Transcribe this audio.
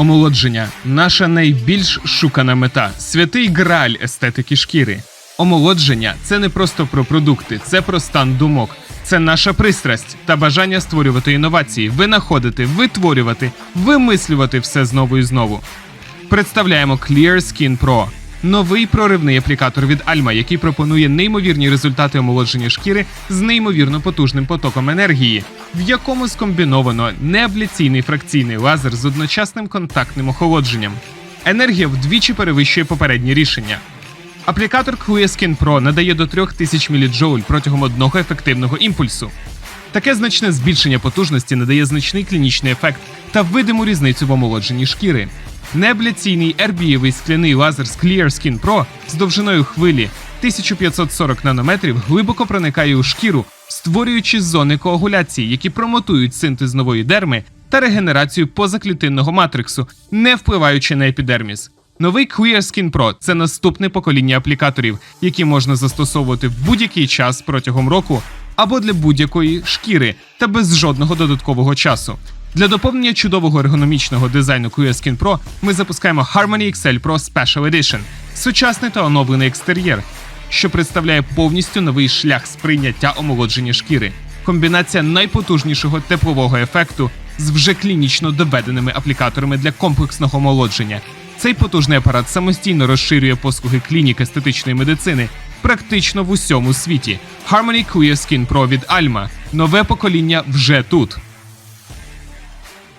Омолодження наша найбільш шукана мета, святий граль естетики шкіри. Омолодження це не просто про продукти, це про стан думок. Це наша пристрасть та бажання створювати інновації, винаходити, витворювати, вимислювати все знову і знову. Представляємо Clear Skin Pro – новий проривний аплікатор від Alma, який пропонує неймовірні результати омолодження шкіри з неймовірно потужним потоком енергії, в якому скомбіновано неабляційний фракційний лазер з одночасним контактним охолодженням. Енергія вдвічі перевищує попередні рішення. Аплікатор Clear Skin Pro надає до 3000 міліджоуль протягом одного ефективного імпульсу. Таке значне збільшення потужності надає значний клінічний ефект та видиму різницю в омолодженні шкіри. Неабляційний ербієвий скляний лазер з Clear Skin Pro з довжиною хвилі 1540 нанометрів глибоко проникає у шкіру, створюючи зони коагуляції, які промотують синтез нової дерми та регенерацію позаклітинного матриксу, не впливаючи на епідерміс. Новий Clear Skin Pro – це наступне покоління аплікаторів, які можна застосовувати в будь-який час протягом року або для будь-якої шкіри та без жодного додаткового часу. Для доповнення чудового ергономічного дизайну Clear Skin Pro ми запускаємо Harmony XL Pro Special Edition – сучасний та оновлений екстер'єр, що представляє повністю новий шлях сприйняття омолодження шкіри. Комбінація найпотужнішого теплового ефекту з вже клінічно доведеними аплікаторами для комплексного омолодження. Цей потужний апарат самостійно розширює послуги клінік естетичної медицини практично в усьому світі. Harmony Clear Skin Pro від Alma. Нове покоління вже тут.